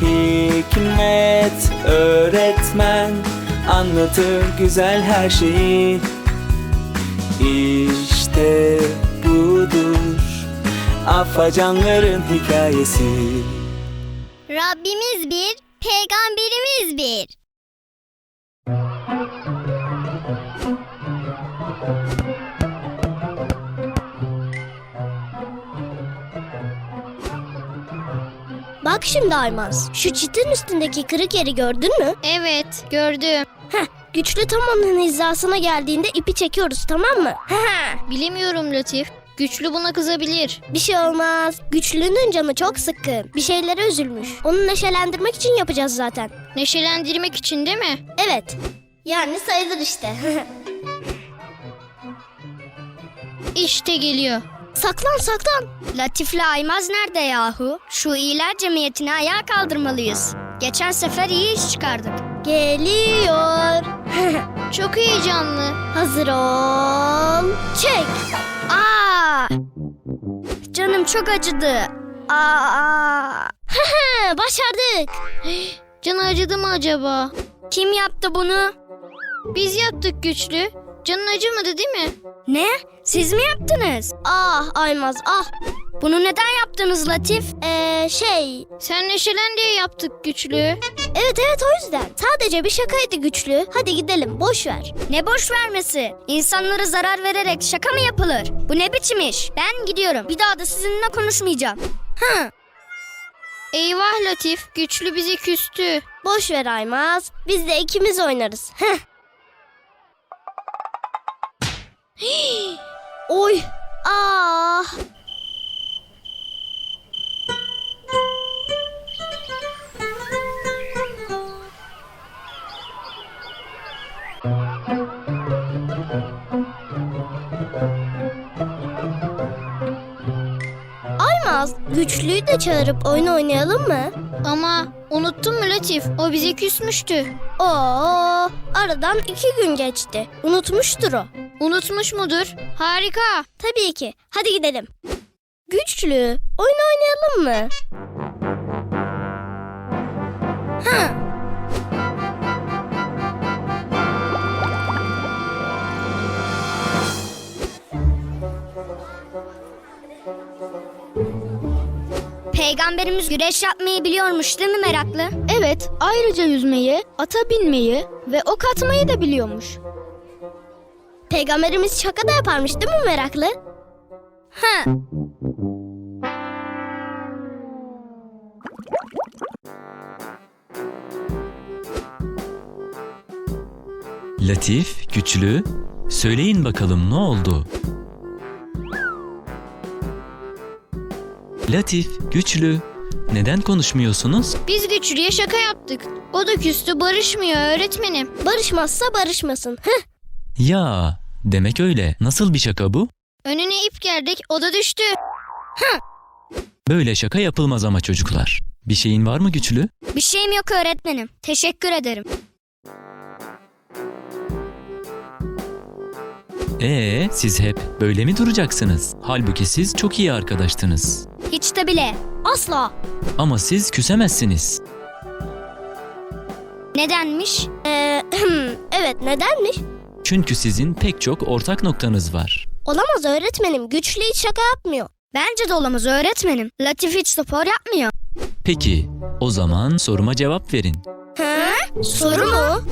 Hikmet öğretmen anlatır güzel her şeyi İşte budur afacanların hikayesi Rabbimiz bir, peygamberimiz bir. Bak şimdi Aymaz. Şu çitin üstündeki kırık yeri gördün mü? Evet, gördüm. Heh, güçlü tam onun hizasına geldiğinde ipi çekiyoruz tamam mı? Heh, Bilemiyorum Latif. Güçlü buna kızabilir. bir şey olmaz. Güçlünün canı çok sıkkın. Bir şeylere üzülmüş. Onu neşelendirmek için yapacağız zaten. Neşelendirmek için değil mi? Evet. Yani sayılır işte. İşte geliyor. Saklan saklan. Latif'le Aymaz nerede yahu? Şu iyiler cemiyetini ayağa kaldırmalıyız. Geçen sefer iyi iş çıkardık. Geliyor. Çok heyecanlı. Hazır ol. Çek. Aa! Canım çok acıdı. Aa! Başardık. Canı acıdı mı acaba? Kim yaptı bunu? Biz yaptık güçlü. Canın acımadı değil mi? Ne? Siz mi yaptınız? Ah Aymaz ah. Bunu neden yaptınız Latif? Ee, şey... Sen neşelen diye yaptık güçlü. Evet evet o yüzden. Sadece bir şakaydı güçlü. Hadi gidelim boş ver. Ne boş vermesi? İnsanlara zarar vererek şaka mı yapılır? Bu ne biçim iş? Ben gidiyorum. Bir daha da sizinle konuşmayacağım. Hı. Eyvah Latif, güçlü bize küstü. Boş ver Aymaz. Biz de ikimiz oynarız. Heh. Oy. Ah. Aymaz, güçlüyü de çağırıp oyun oynayalım mı? Ama unuttun mu Latif? O bize küsmüştü. Oo, aradan iki gün geçti. Unutmuştur o. Unutmuş mudur? Harika. Tabii ki. Hadi gidelim. Güçlü, oyun oynayalım mı? Ha. Peygamberimiz güreş yapmayı biliyormuş değil mi meraklı? Evet, ayrıca yüzmeyi, ata binmeyi ve ok atmayı da biliyormuş. Peygamberimiz şaka da yaparmış değil mi meraklı? Ha. Latif, güçlü, söyleyin bakalım ne oldu? Latif, güçlü, neden konuşmuyorsunuz? Biz güçlüye şaka yaptık. O da küstü, barışmıyor öğretmenim. Barışmazsa barışmasın. Heh. Ya, demek öyle. Nasıl bir şaka bu? Önüne ip gerdik, o da düştü. Böyle şaka yapılmaz ama çocuklar. Bir şeyin var mı güçlü? Bir şeyim yok öğretmenim. Teşekkür ederim. Ee, siz hep böyle mi duracaksınız? Halbuki siz çok iyi arkadaştınız. Hiç de bile. Asla. Ama siz küsemezsiniz. Nedenmiş? Ee, evet nedenmiş? Çünkü sizin pek çok ortak noktanız var. Olamaz öğretmenim. Güçlü hiç şaka yapmıyor. Bence de olamaz öğretmenim. Latif hiç spor yapmıyor. Peki, o zaman soruma cevap verin. He? Soru mu?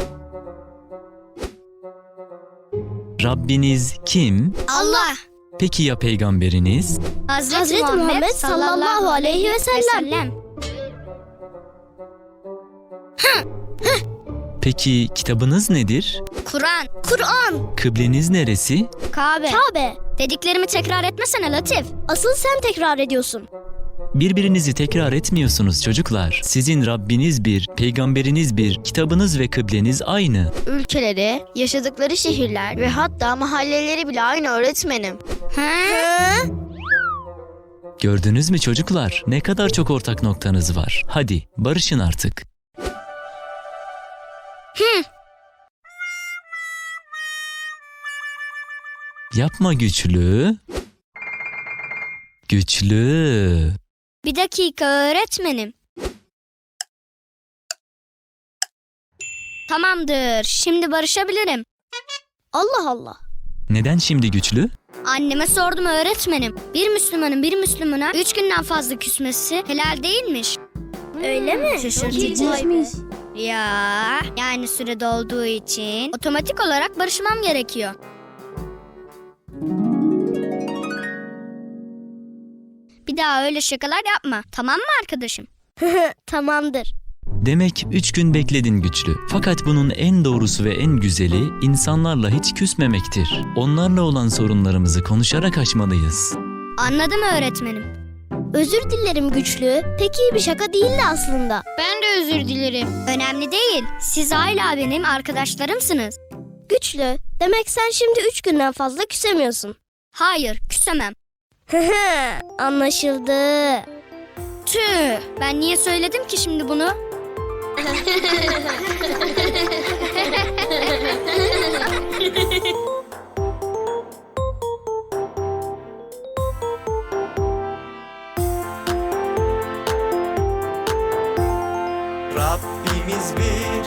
Rabbiniz kim? Allah. Peki ya peygamberiniz? Hazreti, Hazreti Muhammed sallallahu aleyhi ve sellem. Peki kitabınız nedir? Kur'an. Kur'an. Kıbleniz neresi? Kabe. Kabe. Dediklerimi tekrar etmesene Latif. Asıl sen tekrar ediyorsun. Birbirinizi tekrar etmiyorsunuz çocuklar. Sizin Rabbiniz bir, peygamberiniz bir, kitabınız ve kıbleniz aynı. Ülkeleri, yaşadıkları şehirler ve hatta mahalleleri bile aynı öğretmenim. Gördünüz mü çocuklar? Ne kadar çok ortak noktanız var. Hadi barışın artık. Yapma güçlü. Güçlü. Bir dakika öğretmenim. Tamamdır. Şimdi barışabilirim. Allah Allah. Neden şimdi güçlü? Anneme sordum öğretmenim. Bir Müslümanın bir Müslümana üç günden fazla küsmesi helal değilmiş. Öyle mi? Şaşırtıcıymış. Ya yani süre dolduğu için otomatik olarak barışmam gerekiyor. Bir daha öyle şakalar yapma. Tamam mı arkadaşım? Tamamdır. Demek üç gün bekledin güçlü. Fakat bunun en doğrusu ve en güzeli insanlarla hiç küsmemektir. Onlarla olan sorunlarımızı konuşarak aşmalıyız. Anladım öğretmenim. Özür dilerim güçlü. Pek iyi bir şaka değildi aslında. Ben de özür dilerim. Önemli değil. Siz hala benim arkadaşlarımsınız. Güçlü. Demek sen şimdi üç günden fazla küsemiyorsun. Hayır, küsemem. Anlaşıldı. Tüh, ben niye söyledim ki şimdi bunu? Rabbimiz bir,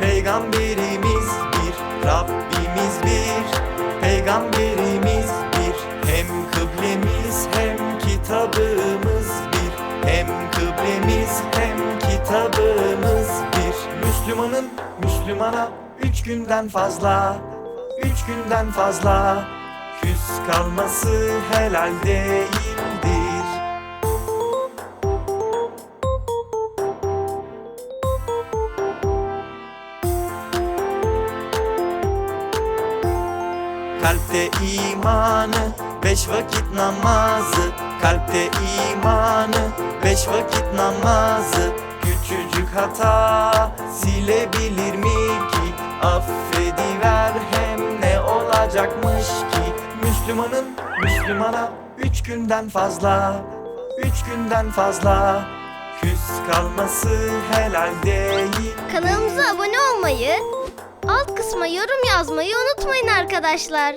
peygamberimiz bir. Rabbimiz bir, peygamberimiz bir. Hem kıblemiz hem kitabımız bir. Hem kıblemiz hem kitabımız bir. Müslümanın Müslümana üç günden fazla, üç günden fazla. Küs kalması helal değildir. Kalpte imanı, beş vakit namazı. Kalpte imanı, beş vakit namazı. Küçücük hata silebilir mi ki? Affediver hem ne olacakmış ki? Müslümanın Müslümana üç günden fazla Üç günden fazla Küs kalması helal değil. Kanalımıza abone olmayı, alt kısma yorum yazmayı unutmayın arkadaşlar.